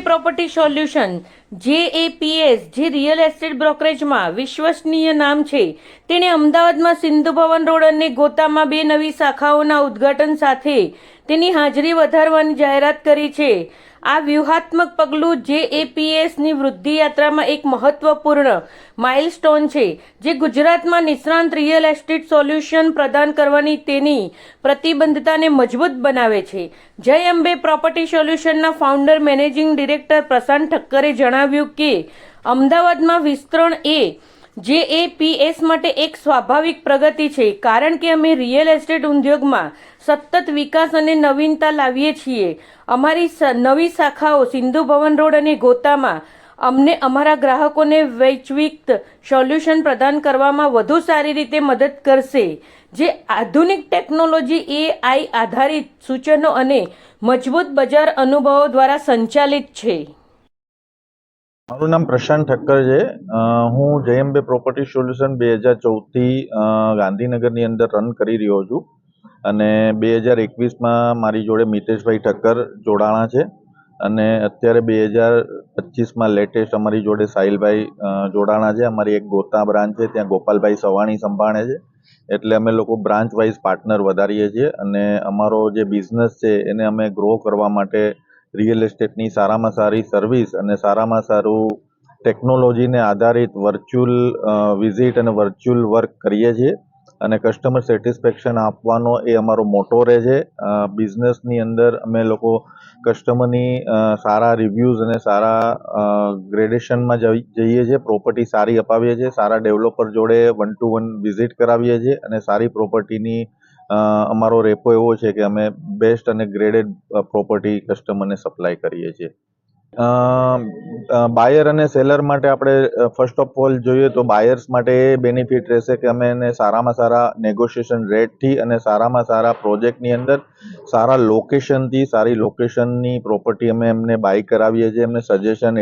Property solution જે APS જે real estate બ્રોકરેજમાં વિશ્વસનીય નામ છે. તેણે અમદાવાદમાં સિંધુ ભવન રોડ અને ગોતામાં બે નવી શાખાઓના ઉદ્ઘાટન સાથે તેની હાજરી વધારવાની જાહેરાત કરી છે. આ વ્યૂહાત્મક પગલું જે એપીએસની વૃદ્ધિ યાત્રામાં એક મહત્વપૂર્ણ માઇલસ્ટોન છે, જે ગુજરાતમાં નિષ્ણાંત રિયલ એસ્ટેટ સોલ્યુશન પ્રદાન કરવાની તેની પ્રતિબદ્ધતાને મજબૂત બનાવે છે. જય અંબે પ્રોપર્ટી સોલ્યુશનના ફાઉન્ડર, મેનેજિંગ ડિરેક્ટર પ્રશાંત ઠક્કરે જણાવ્યું કે, અમદાવાદમાં વિસ્તરણ એ જે એ પીએસ માટે એક સ્વાભાવિક પ્રગતિ છે, કારણ કે અમે રિયલ એસ્ટેટ ઉદ્યોગમાં સતત વિકાસ અને નવીનતા લાવીએ છીએ. અમારી નવી શાખાઓ સિંધુ ભવન રોડ અને ગોતામાં અમને અમારા ગ્રાહકોને વૈશ્વિક સોલ્યુશન પ્રદાન કરવામાં વધુ સારી રીતે મદદ કરશે. જે આધુનિક ટેકનોલોજી એઆઈ આધારિત સૂચનો અને મજબૂત બજાર અનુભવો દ્વારા સંચાલિત છે. મારું નામ પ્રશાંત ઠક્કર છે. હું જયંબે પ્રોપર્ટી સોલ્યુશન બે હજાર ચૌદથી ગાંધીનગરની અંદર રન કરી રહ્યો છું. અને બે હજાર એકવીસમાં મારી જોડે મિતેશભાઈ ઠક્કર જોડાણા છે. અને અત્યારે બે હજાર પચીસમાં લેટેસ્ટ અમારી જોડે સાહિલભાઈ જોડાણા છે. અમારી એક ગોતા બ્રાન્ચ છે, ત્યાં ગોપાલભાઈ સવાણી સંભાળે છે. એટલે અમે લોકો બ્રાન્ચ વાઇઝ પાર્ટનર વધારીએ છીએ. અને અમારો જે બિઝનેસ છે, એને અમે ગ્રો કરવા માટે રિયલ એસ્ટેટની સારામાં સારી સર્વિસ અને સારામાં સારું ટેકનોલોજીને આધારિત વર્ચ્યુઅલ વિઝિટ અને વર્ચ્યુઅલ વર્ક કરીએ છીએ. અને કસ્ટમર સેટિસ્ફેક્શન આપવાનો એ અમારો મોટો રહે છે. બિઝનેસની અંદર અમે લોકો કસ્ટમરની સારા રિવ્યૂઝ અને સારા ગ્રેડેશનમાં જઈએ છીએ. પ્રોપર્ટી સારી અપાવીએ છીએ. સારા ડેવલપર જોડે વન ટુ વન વિઝિટ કરાવીએ છીએ અને સારી પ્રોપર્ટીની અમારો રેપો એવો છે કે અમે બેસ્ટ અને ગ્રેડેડ પ્રોપર્ટી કસ્ટમરને સપ્લાય કરીએ છીએ. બાયર અને સેલર માટે આપણે ફર્સ્ટ ઓફ ઓલ જોઈએ તો બાયર્સ માટે એ બેનિફિટ રહેશે કે અમે એને સારામાં સારા નેગોશિએશન રેટથી અને સારામાં સારા પ્રોજેક્ટની અંદર સારા લોકેશનથી સારી લોકેશનની પ્રોપર્ટી અમે એમને બાય કરાવીએ છીએ, એમને સજેશન